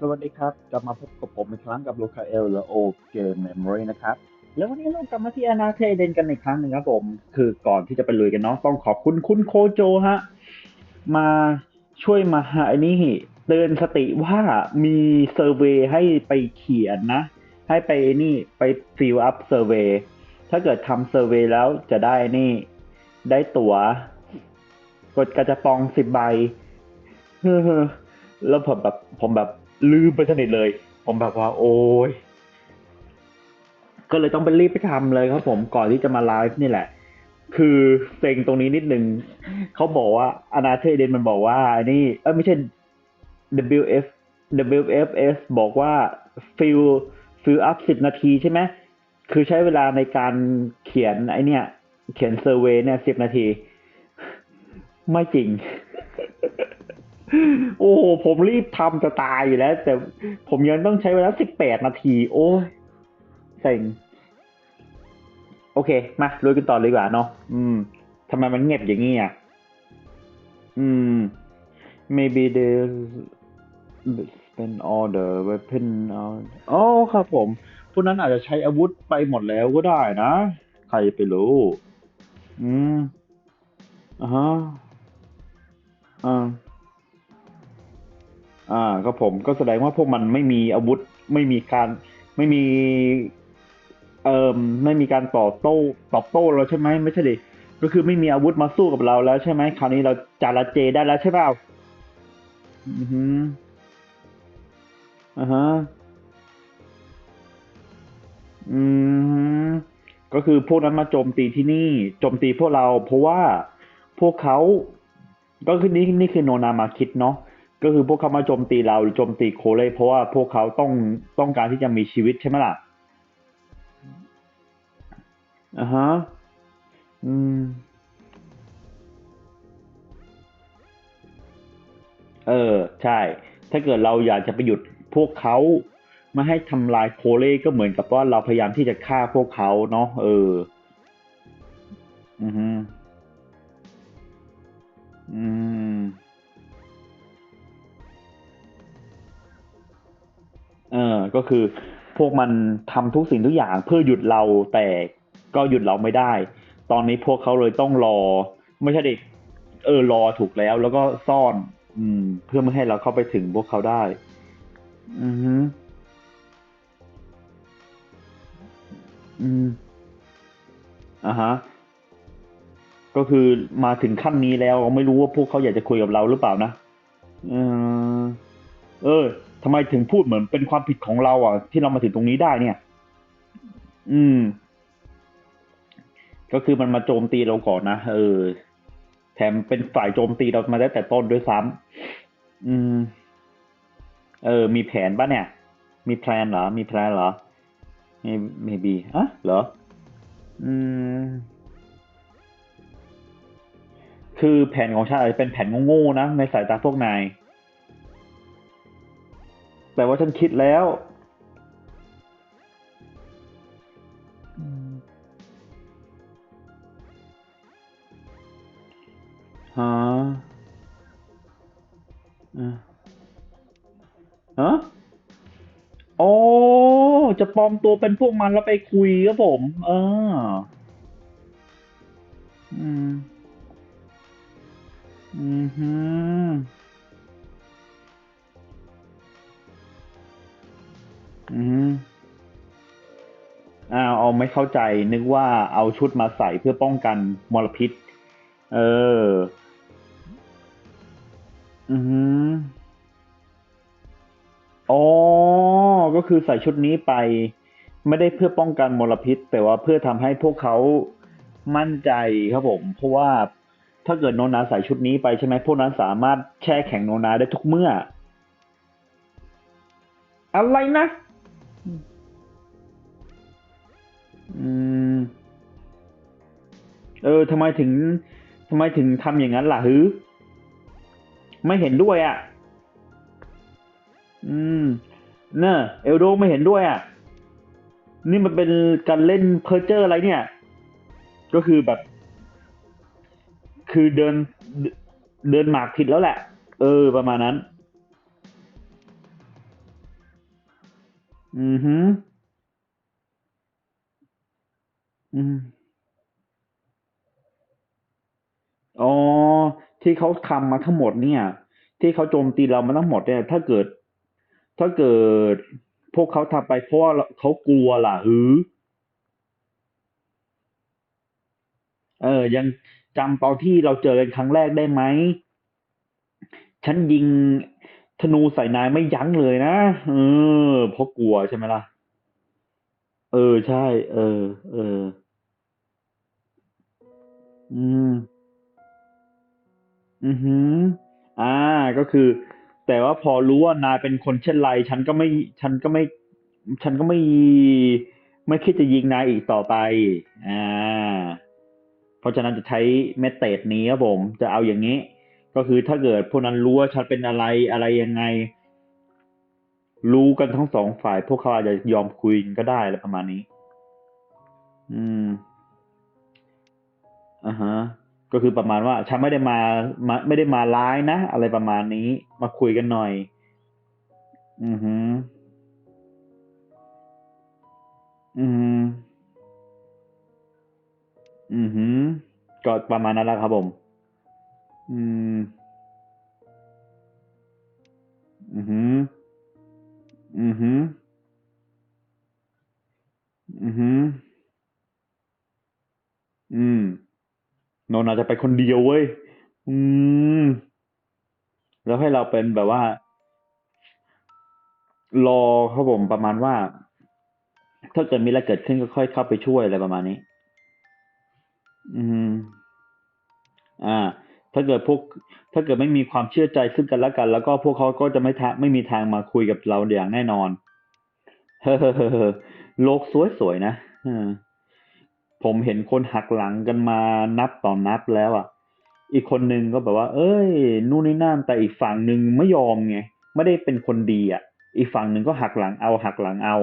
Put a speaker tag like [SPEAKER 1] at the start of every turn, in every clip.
[SPEAKER 1] สวัสดีครับ กลับมาพบกับผมอีกครั้งกับลูคาเอลหรือโอเกมเมมโมรีนะครับ แล้ววันนี้เรากลับมาที่อนาเทเดนกันอีกครั้งหนึ่งครับผม คือก่อนที่จะไปลุยกันเนาะต้องขอบคุณคุณโคโจฮะ มาช่วยมาหาไอ้นี่เตือนสติว่ามีเซอร์เวยให้ไปเขียนนะ ให้ไปนี่ไปฟิลอัพเซอร์เวยถ้าเกิดทำเซอร์เวยแล้วจะได้นี่ ได้ตั๋ว กดกระจะปองสิบใบแล้วผมแบบผมแบบ ลืมไปสนิทเลย ผมแบบว่า โอ้ยก็เลยต้องไปรีบไปทำเลยครับผมก่อนที่จะมาไลฟ์นี่แหละ คือเซ็งตรงนี้นิดนึงเขาบอกว่าอนาเทเดนมันบอกว่าอันนี้เออไม่ใช่ WF WFS บอกว่า fill fill up สิบนาทีใช่ไหมคือใช้เวลาในการเขียนไอเนี่ย เขียนเซอร์เวยเนี่ยสิบนาที ไม่จริง โอ้ผมรีบทำจะตายอยู่แล้ว แต่ผมยังต้องใช้เวลาสิบแปดนาที โอ้ยเซ็งโอเค มาลุยกันต่อเลยดีกว่าเนาะอืมทำไมมันเงียบอย่างนี้อะอืม maybe they spend all the weapon out อ๋อครับผม พวกนั้นอาจจะใช้อาวุธไปหมดแล้วก็ได้นะ ใครไปรู้ อืมอ่าฮะอ่า อ่าครับผมก็แสดงว่าพวกมันไม่มีอาวุธไม่มีการไม่มี เอ่อไม่มีการต่อโต้ตอบโต้เราใช่ไหมไม่ใช่ดิก็คือไม่มีอาวุธมาสู้กับเราแล้วใช่ไหมคราวนี้เราจาระเจได้แล้วใช่เปล่าอือฮึอ่าฮะอืมก็คือพวกนั้นมาโจมตีที่นี่โจมตีพวกเรา เพราะว่าพวกเขาก็คือนี่นี่คือโนนามาคิดเนาะ ก็คือพวกเขามาโจมตีเราหรือโจมตีโคเล่เพราะว่าพวกเขาต้องต้องการที่จะมีชีวิตใช่ไหมล่ะอ่าฮะอืมเออใช่ ถ้าเกิดเราอยากจะไปหยุดพวกเขาไม่ให้ทำลายโคเล่ก็เหมือนกับว่าเราพยายามที่จะฆ่าพวกเขาเนาะเออ อือฮึอืม เออก็คือพวกมันทำทุกสิ่งทุกอย่างเพื่อหยุดเราแต่ก็หยุดเราไม่ได้ ตอนนี้พวกเขาเลยต้องรอ ไม่ใช่ดิเออรอถูกแล้ว แล้วก็ซ่อน อืม เพื่อไม่ให้เราเข้าไปถึงพวกเขาได้ อือฮึอืมอ่าฮะ ก็คือมาถึงขั้นนี้แล้วไม่รู้ว่าพวกเขาอยากจะคุยกับเราหรือเปล่านะ เออ เออ ทำไมถึงพูดเหมือนเป็นความผิดของเราอะ ที่เรามาถึงตรงนี้ได้เนี่ย อืม ก็คือมันมาโจมตีเราก่อนนะเออ แถมเป็นฝ่ายโจมตีเรามาได้แต่ต้นด้วยซ้ำอืม เออ มีแผนปะเนี่ย มีแพลนเหรอ มีแพลนเหรอ maybe อะเหรอ อืม คือแผนของชาติอาจจะเป็นแผนโง่ๆนะในสายตาพวกนาย แต่ว่าฉันคิดแล้วอืมฮะอะฮะโอ้จะปลอมตัวเป็นพวกมันแล้วไปคุยครับผม เออ อืม อืมฮึ อืมอ้าวเอาไม่เข้าใจ นึกว่าเอาชุดมาใส่เพื่อป้องกันมลพิษ เออ อืมอ๋อ ก็คือใส่ชุดนี้ไป ไม่ได้เพื่อป้องกันมลพิษ แต่ว่าเพื่อทำให้พวกเขามั่นใจครับผม เพราะว่าถ้าเกิดโนนาใส่ชุดนี้ไปใช่ไหมพวกนั้นสามารถแช่แข็งโนนาได้ทุกเมื่อ อะไรนะ อืม เออทำไมถึงทำไมถึงทำอย่างนั้นล่ะฮือ ไม่เห็นด้วยอะ อืม เนอะเอลโดไม่เห็นด้วยอะ นี่มันเป็นการเล่นเพอร์เจอร์อะไรเนี่ย ก็คือแบบ คือเดินเดินหมากผิดแล้วแหละ เออ ประมาณนั้น อือฮึ อืม อ๋อ ที่เขาทำมาทั้งหมดเนี่ย ที่เขาโจมตีเรามาทั้งหมดเนี่ย ถ้าเกิด ถ้าเกิดพวกเขาทำไปเพราะว่าเขากลัวล่ะหือ เออ ยังจำตอนที่เราเจอกันครั้งแรกได้ไหม ฉันยิงธนูใส่นายไม่ยั้งเลยนะ เออเพราะกลัวใช่ไหมล่ะ เออ ใช่ เออ เออ อืม อือฮึอ่าก็คือ แต่ว่าพอรู้ว่านายเป็นคนเช่นไร ฉันก็ไม่ ฉันก็ไม่ ฉันก็ไม่ ไม่คิดจะยิงนายอีกต่อไปอ่าเพราะฉะนั้นจะใช้เมธอดนี้ครับผม จะเอาอย่างนี้ ก็คือถ้าเกิดพวกนั้นรู้ว่าฉันเป็นอะไร อะไรยังไง รู้กันทั้งสองฝ่าย พวกเขาอาจจะยอมคุยกันก็ได้ อะไรประมาณนี้ อืม อ่าฮะก็คือประมาณว่าฉันไม่ได้มามาไม่ได้มาร้ายนะอะไรประมาณนี้ มาคุยกันหน่อย อือฮึอืมอือฮึก็ประมาณนั้นแหละครับผม อืม อือฮึอือฮึอือฮึ อืม โนนอาจจะไปคนเดียวเว้ย อืม แล้วให้เราเป็นแบบว่า รอครับผมประมาณว่า ถ้าเกิดมีอะไรเกิดขึ้นก็ค่อยเข้าไปช่วยอะไรประมาณนี้ อืม อ่า ถ้าเกิดพวก ถ้าเกิดไม่มีความเชื่อใจซึ่งกันและกัน แล้วก็พวกเขาก็จะไม่ทะไม่มีทางมาคุยกับเราอย่างแน่นอน เฮ้อโลกสวยๆนะเออ ผมเห็นคนหักหลังกันมานับต่อนับแล้วอะ อีกคนนึงก็แบบว่า เอ้ย นู่นนี่นั่นแต่อีกฝั่งหนึ่งไม่ยอมไง ไม่ได้เป็นคนดีอะ อีกฝั่งหนึ่งก็หักหลังเอาหักหลังเอา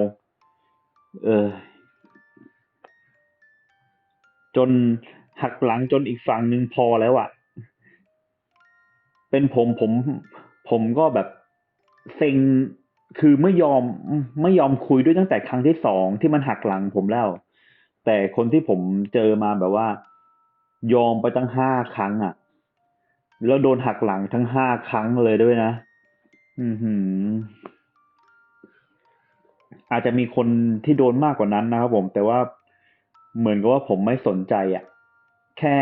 [SPEAKER 1] เออ จนหักหลังจนอีกฝั่งหนึ่งพอแล้วอะ เป็นผมผม ผมก็แบบเซ็งคือไม่ยอมไม่ยอมคุยด้วยตั้งแต่ครั้งที่สองที่มันหักหลังผมแล้ว แต่คนที่ผมเจอมาแบบว่า ยอมไปตั้งห้าครั้งอะ แล้วโดนหักหลังทั้งห้าครั้งเลยด้วยนะ อือหือ อาจจะมีคนที่โดนมากกว่านั้นนะครับผม แต่ว่าเหมือนกับว่าผมไม่สนใจอะ แค่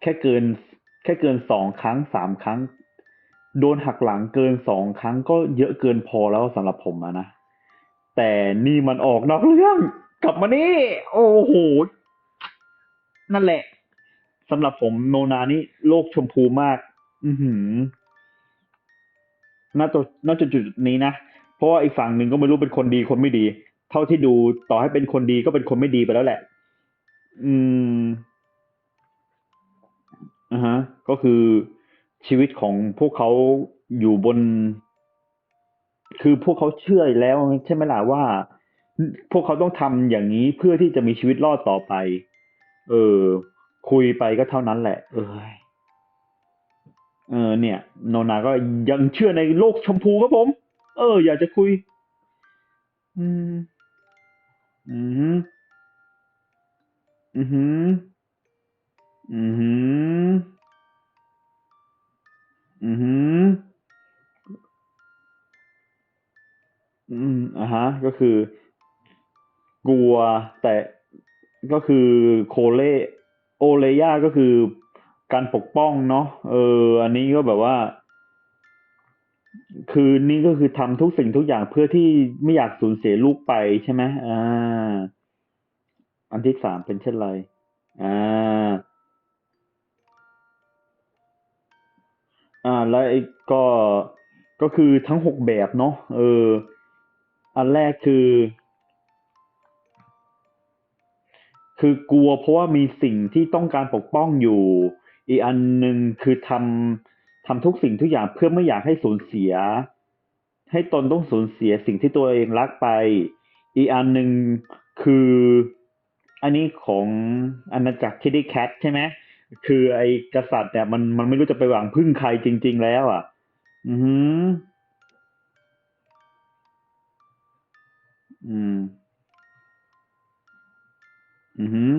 [SPEAKER 1] แค่เกิน แค่เกินสองครั้งสามครั้ง โดนหักหลังเกินสองครั้งก็เยอะเกินพอแล้วสำหรับผมอะนะ แต่นี่มันออกนอกเรื่อง กลับมานี่ โอ้โห นั่นแหละสำหรับผมโนนานี่โลกชมพูมาก อือหือณจุดณจุดจุดนี้นะ เพราะว่าอีกฝั่งหนึ่งก็ไม่รู้เป็นคนดีคนไม่ดี เท่าที่ดูต่อให้เป็นคนดีก็เป็นคนไม่ดีไปแล้วแหละ อืมอ่าฮะ ก็คือชีวิตของพวกเขาอยู่บน คือพวกเขาเชื่อแล้วใช่ไหมล่ะว่า พวกเขาต้องทำอย่างนี้เพื่อที่จะมีชีวิตรอดต่อไป เออ คุยไปก็เท่านั้นแหละ เออเออ เนี่ย โนนาก็ยังเชื่อในโลกชมพูครับผม เออ อยากจะคุย อืม อืมอือหืออือหืออือหืออืมอ่าฮะ ก็คือ กลัว แต่ก็คือโคเลโอเลยาก็คือการปกป้องเนาะเออ อันนี้ก็แบบว่า คือนี่ก็คือทำทุกสิ่งทุกอย่างเพื่อที่ไม่อยากสูญเสียลูกไปใช่ไหมอ่า อันที่สามเป็นเช่นไรอ่าอ่า แล้วไอ้ก็ก็คือทั้งหกแบบเนาะเออ อันแรกคือ คือกลัวเพราะว่ามีสิ่งที่ต้องการปกป้องอยู่ อีกอันหนึ่งคือทำทำทุกสิ่งทุกอย่างเพื่อไม่อยากให้สูญเสีย ให้ตนต้องสูญเสียสิ่งที่ตัวเองรักไป อีกอันหนึ่งคือ อันนี้ของอาณาจักรคิดดี้แคทใช่ไหมคือไอ้กษัตริย์เนี่ยมันมันไม่รู้จะไปหวังพึ่งใครจริง ๆ แล้ว อะ อืออืม อือหือ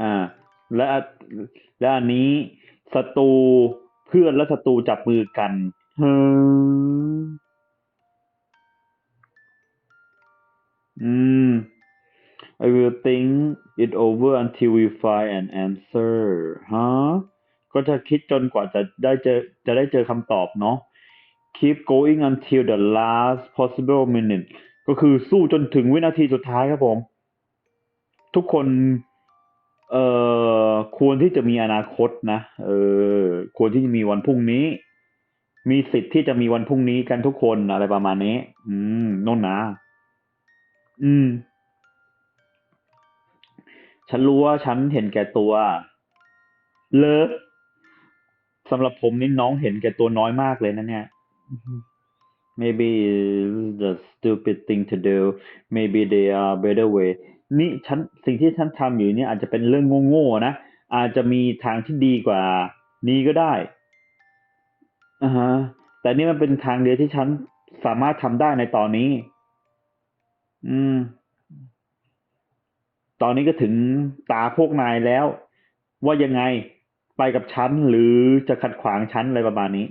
[SPEAKER 1] อ่า และอันและอันนี้ศัตรูเพื่อนและศัตรูจับมือกันเฮ้ออืม I will think it over until we find an answer ฮะ ก็จะคิดจนกว่าจะได้เจอจะได้เจอคำตอบเนาะ keep going until the last possible minute ก็คือสู้จนถึงวินาทีสุดท้ายครับผม ทุกคน เอ่อควรที่จะมีอนาคตนะเออควรที่จะมีวันพรุ่งนี้ มีสิทธิ์ที่จะมีวันพรุ่งนี้กันทุกคนอะไรประมาณนี้ อืมน่นนะ อืม ฉันรู้ว่าฉันเห็นแก่ตัว เลอสำหรับผมนี่น้องเห็นแก่ตัวน้อยมากเลยนะเนี่ย maybe it's the stupid thing to do maybe there are better way นี่ฉันสิ่งที่ฉันทำอยู่เนี่ยอาจจะเป็นเรื่องโง่ๆนะ อาจจะมีทางที่ดีกว่า นี้ก็ได้อ่าฮะแต่นี่มันเป็นทางเดียวที่ฉันสามารถทำได้ในตอนนี้ อืม ตอนนี้ก็ถึงตาพวกนายแล้ว ว่ายังไงไปกับฉันหรือจะขัดขวางฉันอะไรประมาณนี้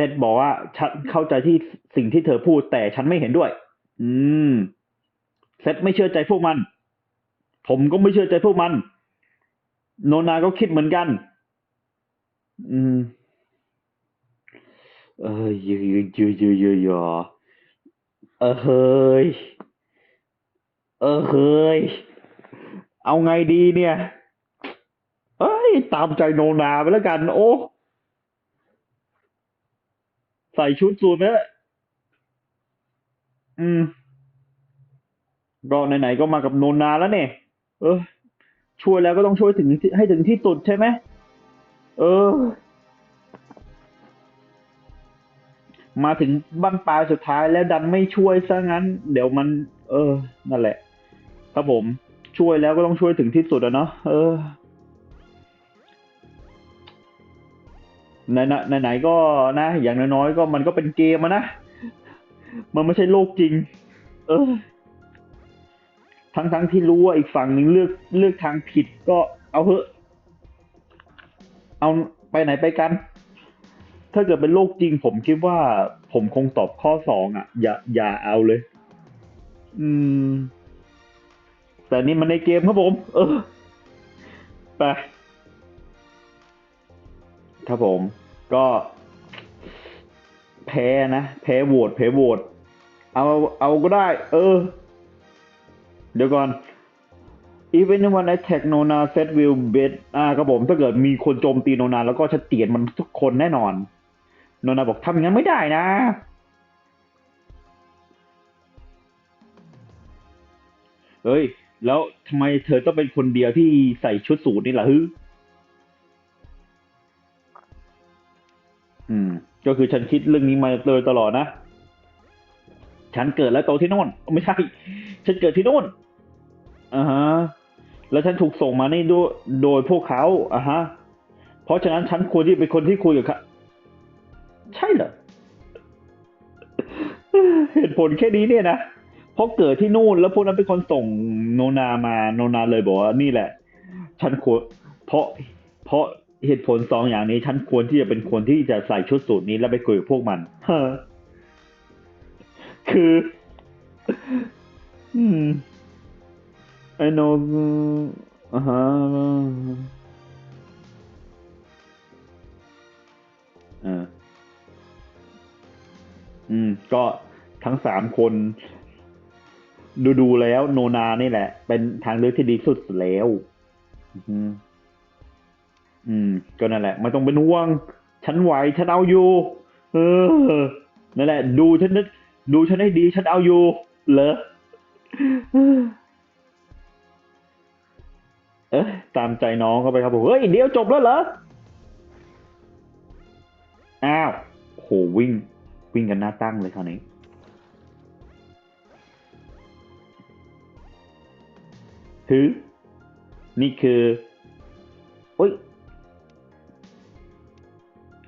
[SPEAKER 1] เซตบอกว่าฉันเข้าใจที่สิ่งที่เธอพูดแต่ฉันไม่เห็นด้วย อืมเซตไม่เชื่อใจพวกมัน ผมก็ไม่เชื่อใจพวกมัน โนนาก็คิดเหมือนกัน อืม เออเยอะเยอะเยอะเยอะเยอะเยอะเออเฮ้ย เออเฮ้ย เอาไงดีเนี่ย เอ้ย ตามใจโนนาไปแล้วกัน โอ้ ใส่ชุดสูทไปแล้วอืมก็ไหนๆก็มากับโนนาแล้วเนี่ย เออ ช่วยแล้วก็ต้องช่วยถึงให้ถึงที่สุดใช่ไหม เออ มาถึงบั้นปลายสุดท้ายแล้วดันไม่ช่วยซะงั้น เดี๋ยวมัน เออ นั่นแหละ ครับผม ช่วยแล้วก็ต้องช่วยถึงที่สุดอะเนาะ เออ ไหนไหนไหนๆก็นะ อย่างน้อยๆก็มันก็เป็นเกมอะนะ มันไม่ใช่โลกจริง เออ ทั้งทั้งที่รู้ว่าอีกฝั่งหนึ่งเลือกเลือกทางผิดก็เอาเถอะ เอาไปไหนไปกัน ถ้าเกิดเป็นโลกจริง ผมคิดว่า ผมคงตอบข้อสองอะ อย่าอย่าเอาเลย อืม แต่นี่มันในเกมครับผม เออ ไปครับผม ก็แพ้นะแพ้โหวตแพ้โหวตเอาเอาก็ได้ เออ เดี๋ยวก่อน even when attack Nona set will bet อ่าครับผมถ้าเกิดมีคนโจมตีโนนา แล้วก็ชัดเตียนมันทุกคนแน่นอน โนนาบอกทำอย่างนั้นไม่ได้นะ เฮ้ย แล้วทำไมเธอต้องเป็นคนเดียวที่ใส่ชุดสูทนี่ล่ะฮึ อืม ก็คือฉันคิดเรื่องนี้มาโดยตลอดนะ ฉันเกิดและโตที่โน่น ไม่ใช่ ฉันเกิดที่โน่นอ่าฮะ แล้วฉันถูกส่งมานี่ด้วยโดยพวกเขาอ่าฮะ เพราะฉะนั้นฉันควรที่เป็นคนที่คุยกับเขาใช่เหรอ เหตุผลแค่นี้เนี่ยนะเพราะเกิดที่นู่น แล้วพวกนั้นเป็นคนส่งโนนามา โนนาเลยบอกว่านี่แหละ ฉันควรเพราะ เพราะ เหตุผลสองอย่างนี้ฉันควรที่จะเป็นคนที่จะใส่ชุดสูทนี้แล้วไปคุยกับพวกมันเฮ้อคือ อืม I know อ่าฮะอ่าอืม ก็ทั้งสามคน ดูดูแล้ว โนนานี่แหละ เป็นทางเลือกที่ดีสุดแล้ว อืม อืม ก็นั่นแหละ ไม่ต้องเป็นห่วง ฉันไหว ฉันเอาอยู่ เออ นั่นแหละ ดูฉันนะดูฉันให้ดี ฉันเอาอยู่เหรอเอ๊ะตามใจน้องเข้าไปครับผมเฮ้ย เดี๋ยวจบแล้วเหรอ อ้าวโหวิ่ง วิ่งกันหน้าตั้งเลยคราวนี้คือนี่คือโอ้ย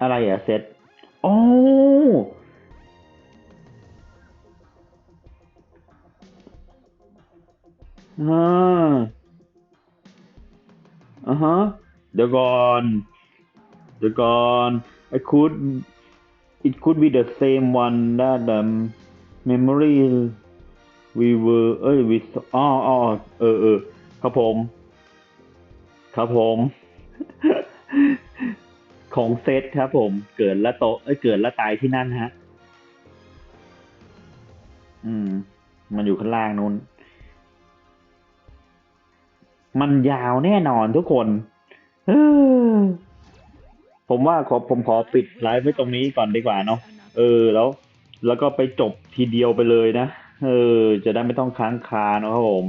[SPEAKER 1] อะไรอะเซตโอ้อ่าอ่าฮะ เดี๋ยวก่อน เดี๋ยวก่อน I could it could be the same one that the memory we were เอ้ย we อ๋ออ๋อเออเออครับผม ครับผม ของเซตครับผมเกิดและโตเอ้ยเกิดและตายที่นั่นฮะ อืม มันอยู่ข้างล่างนู้น มันยาวแน่นอนทุกคนเออผมว่าขอผมขอปิดไลฟ์ไว้ตรงนี้ก่อนดีกว่าเนาะเออแล้ว แล้วก็ไปจบทีเดียวไปเลยนะเออ จะได้ไม่ต้องค้างคาเนอะครับผม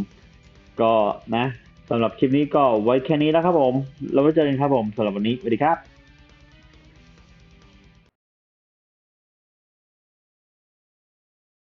[SPEAKER 1] ก็นะสำหรับคลิปนี้ก็ไว้แค่นี้แล้วครับผม เราไว้เจอกันครับผมสำหรับวันนี้สวัสดีครับ